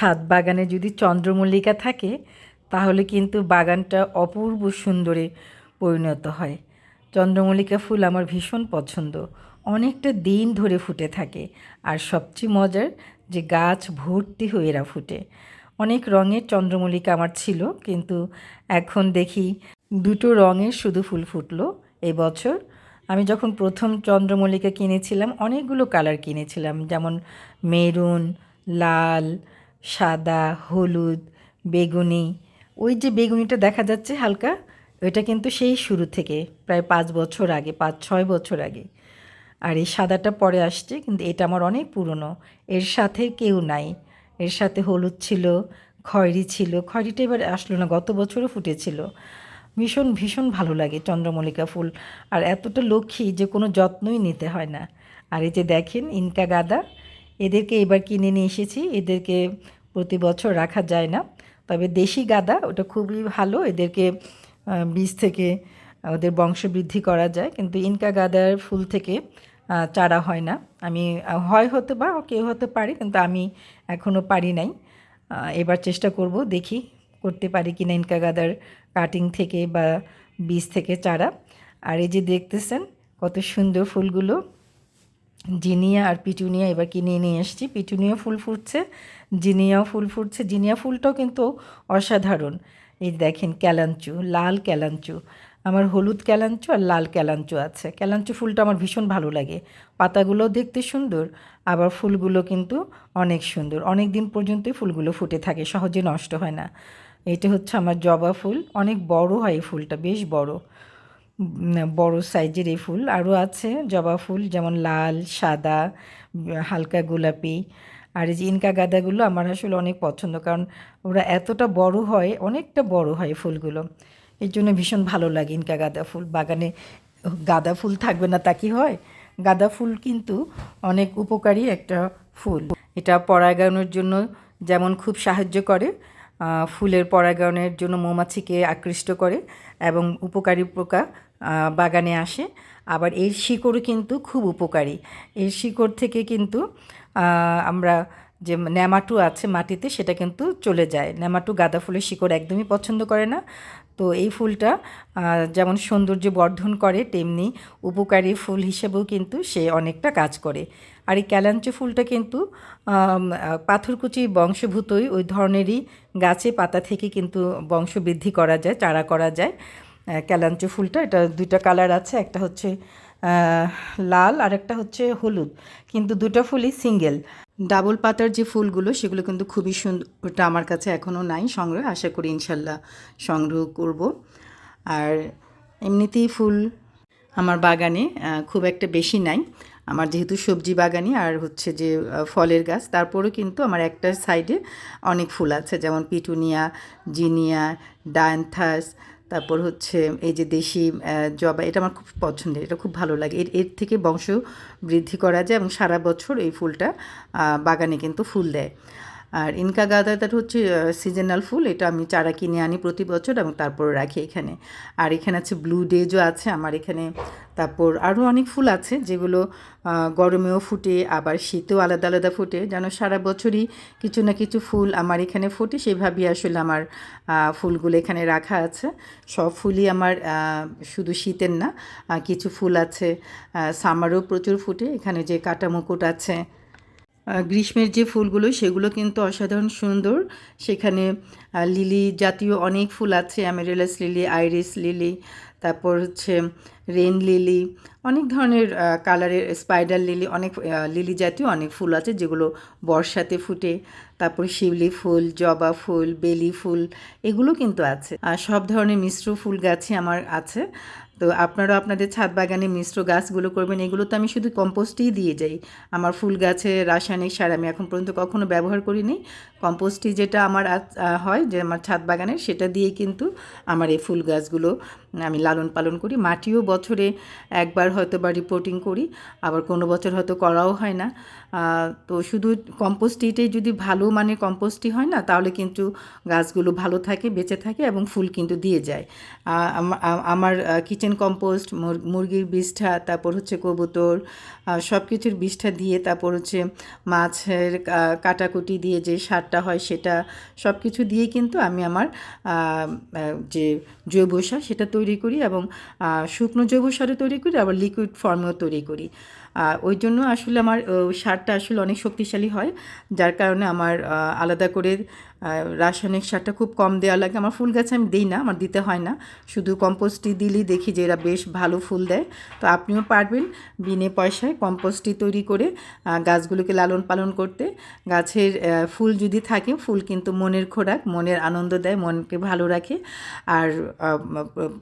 ছাদ বাগানে যদি চন্দ্রমল্লিকা থাকে, তাহলে কিন্তু বাগানটা অপূর্ব সুন্দরে পরিণত হয়। চন্দ্রমল্লিকা ফুল আমার ভীষণ পছন্দ। অনেকটা দিন ধরে ফুটে থাকে। আর সবচেয়ে মজার যে গাছ ভর্তি হয়ে এরা ফুটে। অনেক রঙের চন্দ্রমল্লিকা আমার ছিল, কিন্তু এখন দেখি দুটো রঙের শুধু ফুল ফুটলো। এই বছর আমি যখন প্রথম চন্দ্রমল্লিকা কিনেছিলাম, অনেকগুলো কালার কিনেছিলাম। যেমন মেরুন, লাল সাদা, হলুদ, বেগুনি। ওই যে বেগুনিটা দেখা যাচ্ছে হালকা, ওইটা কিন্তু সেই শুরু থেকে, প্রায় পাঁচ বছর আগে, পাঁচ, ছয় বছর আগে। আর এই সাদাটা পরে আসছে, কিন্তু এটা আমার অনেক পুরনো। এর সাথে কেউ নাই। এর সাথে হলুদ ছিল, খয়েরি ছিল। খয়েরিটা এবার আসলো না, গত বছরও ফুটেছিল। ভীষণ ভীষণ ভালো লাগে চন্দ্রমল্লিকা ফুল। আর এতটা লক্ষ্মী যে কোনো যত্নই নিতে হয় না। আর এই যে দেখেন, ইনকা গাদা এদেরকে এবার কিনে নিয়ে এসেছি, এদেরকে প্রতি বছর রাখা যায় না। তবে দেশি গাদা, ওটা খুবই ভালো, এদেরকে বীজ থেকে, ওদের বংশবৃদ্ধি করা যায়। কিন্তু ইনকা গাদার ফুল থেকে চারা হয় না। আমি হয় হতে বা কেউ হতে পারে, কিন্তু আমি এখনও পারি নাই। এবার চেষ্টা করব, দেখি করতে পারি কিনা ইনকা গাদার কাটিং থেকে বা বীজ থেকে চারা। আর এই যে দেখতেছেন, কত সুন্দর ফুলগুলো। জিনিয়া আর পিটুনিয়া এবার কিনে নিয়ে এসেছি। পিটুনিয়া ফুল ফুটছে, জিনিয়াও ফুল ফুটছে। জিনিয়া ফুলটাও কিন্তু অসাধারণ। এই দেখেন ক্যালাঞ্চু, লাল ক্যালাঞ্চু। আমার হলুদ ক্যালাঞ্চু আর লাল ক্যালাঞ্চু আছে। ক্যালাঞ্চু ফুলটা আমার ভীষণ ভালো লাগে। পাতাগুলোও দেখতে সুন্দর, আবার ফুলগুলো কিন্তু অনেক সুন্দর। অনেক দিন পর্যন্তই ফুলগুলো ফুটে থাকে, সহজে নষ্ট হয় না। এটা হচ্ছে আমার জবা ফুল। অনেক বড় হয় এই ফুলটা, বেশ বড়। বড় সাইজের এই ফুল। আরও আছে জবা ফুল, যেমন লাল, সাদা হালকা গোলাপি। আর এই যে ইনকা গাঁদাগুলো আমার আসলে অনেক পছন্দ, কারণ ওরা এতটা বড় হয়, অনেকটা বড় হয় ফুলগুলো। এই জন্য ভীষণ ভালো লাগে ইনকা গাঁদা ফুল। বাগানে গাঁদা ফুল থাকবে না তা কি হয়? গাঁদা ফুল কিন্তু অনেক উপকারী একটা ফুল। এটা পরাগায়নের জন্য যেমন খুব সাহায্য করে ফুলের পরাগায়নের জন্য মৌমাছিকে আকৃষ্ট করে এবং উপকারী পোকা বাগানে আসে। আবার এর শিকড়ও কিন্তু খুব উপকারী। এর শিকড় থেকে কিন্তু আমরা যে ন্যামাটু আছে মাটিতে, সেটা কিন্তু চলে যায়। ন্যামাটু গাঁদা ফুলের শিকড় একদমই পছন্দ করে না। তো এই ফুলটা যেমন সৌন্দর্য বর্ধন করে, তেমনি উপকারী ফুল হিসেবেও কিন্তু সে অনেকটা কাজ করে। আর এই ক্যালাঞ্চু ফুলটা কিন্তু পাথরকুচি বংশভূতই ওই ধরনেরই গাছে পাতা থেকে কিন্তু বংশবৃদ্ধি করা যায়, চারা করা যায়। ক্যালাঞ্চু ফুলটা, এটা দুইটা কালার আছে, একটা হচ্ছে লাল আর একটা হচ্ছে হলুদ। কিন্তু দুটো ফুলই সিঙ্গেল। ডাবল পাতার যে ফুলগুলো, সেগুলো কিন্তু খুবই সুন্দর, ওটা আমার কাছে এখনও নাই সংগ্রহ, আশা করি ইনশাল্লাহ সংগ্রহ করব। আর এমনিতেই ফুল আমার বাগানে খুব একটা বেশি নাই। আমার যেহেতু সবজি বাগানি আর হচ্ছে যে ফলের গাছ, তারপরেও কিন্তু আমার একটা সাইডে অনেক ফুল আছে, যেমন পিটুনিয়া, জিনিয়া ডায়ান্থাস তারপর হচ্ছে এই যে দেশি জবা, এটা আমার খুব পছন্দের, এটা খুব ভালো লাগে। এর এর থেকে বংশ বৃদ্ধি করা যায় এবং সারা বছর এই ফুলটা বাগানে কিন্তু ফুল দেয়। আর ইনকা গাঁদাটা হচ্ছে সিজনাল ফুল, এটা আমি চারা কিনে আনি প্রতি বছর এবং তারপর রাখি এখানে। আর এখানে আছে ব্লু ডেজও আছে আমার এখানে। তারপর আরও অনেক ফুল আছে যেগুলো গরমেও ফুটে, আবার শীতেও আলাদা আলাদা ফুটে। যেন সারা বছরই কিছু না কিছু ফুল আমার এখানে ফোটে, সেভাবেই আসলে আমার ফুলগুলো এখানে রাখা আছে। সব ফুলই আমার শুধু শীতের না কিছু ফুল আছে সামারও প্রচুর ফুটে। এখানে যে কাটা মুকুট আছে গ্রীষ্মের যে ফুলগুলো, সেগুলো কিন্তু অসাধারণ সুন্দর। সেখানে লিলি জাতীয় অনেক ফুল আছে অ্যামেরেলাস লিলি আইরিস লিলি তারপর হচ্ছে রেন লিলি অনেক ধরনের কালারের স্পাইডার লিলি অনেক লিলি জাতীয় অনেক ফুল আছে যেগুলো বর্ষাতে ফুটে। তারপর শিউলি ফুল, জবা ফুল, বেলি ফুল, এগুলো কিন্তু আছে। আর সব ধরনের মিশ্র ফুল গাছই আমার আছে। তো আপনারা আপনাদের ছাদ বাগানে মিশ্র গাছগুলো করবেন, এগুলো তো আমি শুধু কম্পোস্টেই দিয়ে যাই। আমার ফুল গাছে রাসায়নিক সার আমি এখন পর্যন্ত কখনো ব্যবহার করিনি। কম্পোস্টই যেটা আমার হয়, যে আমার ছাদ বাগানের, সেটা দিয়ে কিন্তু আমার এই ফুল গাছগুলো আমি লালন পালন করি। মাটিও বছরে একবার হয়তো বা রিপোর্টিং করি, আবার কোনো বছর হয়তো করাও হয় না। তো শুধু কম্পোস্টিটাই যদি ভালো মানের কম্পোস্টই হয় না, তাহলে কিন্তু গাছগুলো ভালো থাকে, বেঁচে থাকে এবং ফুল কিন্তু দিয়ে যায়। আমার কিচেন কম্পোস্ট মুরগির বিষ্ঠা, তারপর হচ্ছে কবুতর সব কিছুর বিষ্ঠা দিয়ে তারপর হচ্ছে মাছের কাটাকুটি দিয়ে যে সারটা হয় সেটা সব কিছু দিয়ে কিন্তু আমি আমার যে জৈব সার সেটা তৈরি করি এবং শুকনো জৈব সারও তৈরি করি, আবার লিকুইড ফর্মেও তৈরি করি। ওই জন্য আসলে আমার সারটা আসলে অনেক শক্তিশালী হয়। যার কারণে আমার আলাদা করে রাসায়নিক সারটা খুব কম দেওয়া লাগে। আমার ফুল গাছে আমি দিই না, আমার দিতে হয় না। শুধু কম্পোস্টটি দিলেই দেখি যে এরা বেশ ভালো ফুল দেয়। তো আপনিও পারবেন বিনে পয়সায় কম্পোস্টটি তৈরি করে গাছগুলোকে লালন পালন করতে। গাছের ফুল যদি থাকে, ফুল কিন্তু মনের খোরাক, মনের আনন্দ দেয়, মনকে ভালো রাখে। আর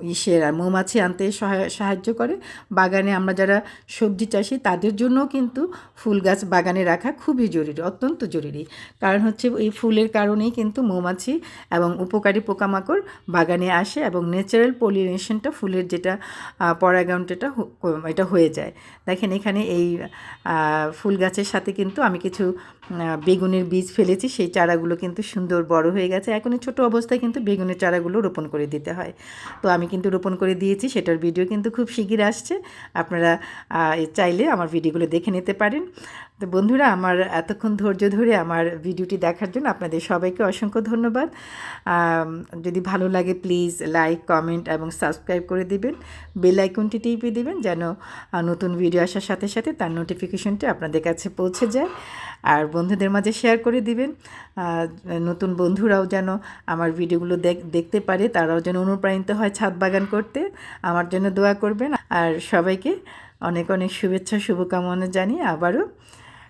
ইসের আর মৌমাছি আনতে সহায়- সাহায্য করে। বাগানে আমরা যারা সবজি চাষি তাদের জন্যও কিন্তু ফুল গাছ বাগানে রাখা খুবই জরুরি, অত্যন্ত জরুরি। কারণ হচ্ছে এই ফুলের কারণেই কিন্তু মৌমাছি এবং উপকারী পোকামাকড় বাগানে আসে এবং ন্যাচারাল পলিনেশনটা ফুলের যেটা পরাগায়নটা এটা হয়ে যায়। দেখেন এখানে এই ফুল গাছের সাথে কিন্তু আমি কিছু বেগুনের বীজ ফেলেছি, সেই চারাগুলো কিন্তু সুন্দর বড় হয়ে গেছে। এখন ছোট অবস্থায় কিন্তু বেগুনের চারাগুলো রোপণ করে দিতে হয়। তো আমি কিন্তু রোপণ করে দিয়েছি, সেটার ভিডিও কিন্তু খুব শিগগির আসছে। আপনারা চাইলে আমার ভিডিওগুলো দেখে নিতে পারেন। তো বন্ধুরা, আমার এতক্ষণ ধৈর্য ধরে আমার ভিডিওটি দেখার জন্য আপনাদের সবাইকে অসংখ্য ধন্যবাদ। যদি ভালো লাগে প্লিজ লাইক কমেন্ট এবং সাবস্ক্রাইব করে দিবেন। বেল আইকনটি টিপে দিবেন যেন নতুন ভিডিও আসার সাথে সাথে তার নোটিফিকেশনটি আপনাদের কাছে পৌঁছে যায়। আর বন্ধুদের মাঝে শেয়ার করে দিবেন। নতুন বন্ধুরাও যেন আমার ভিডিওগুলো দেখ- দেখতে পারে, তারাও যেন অনুপ্রাণিত হয় ছাদ বাগান করতে। আমার জন্য দোয়া করবেন। আর সবাইকে অনেক অনেক শুভেচ্ছা, শুভকামনা জানিয়ে আবারও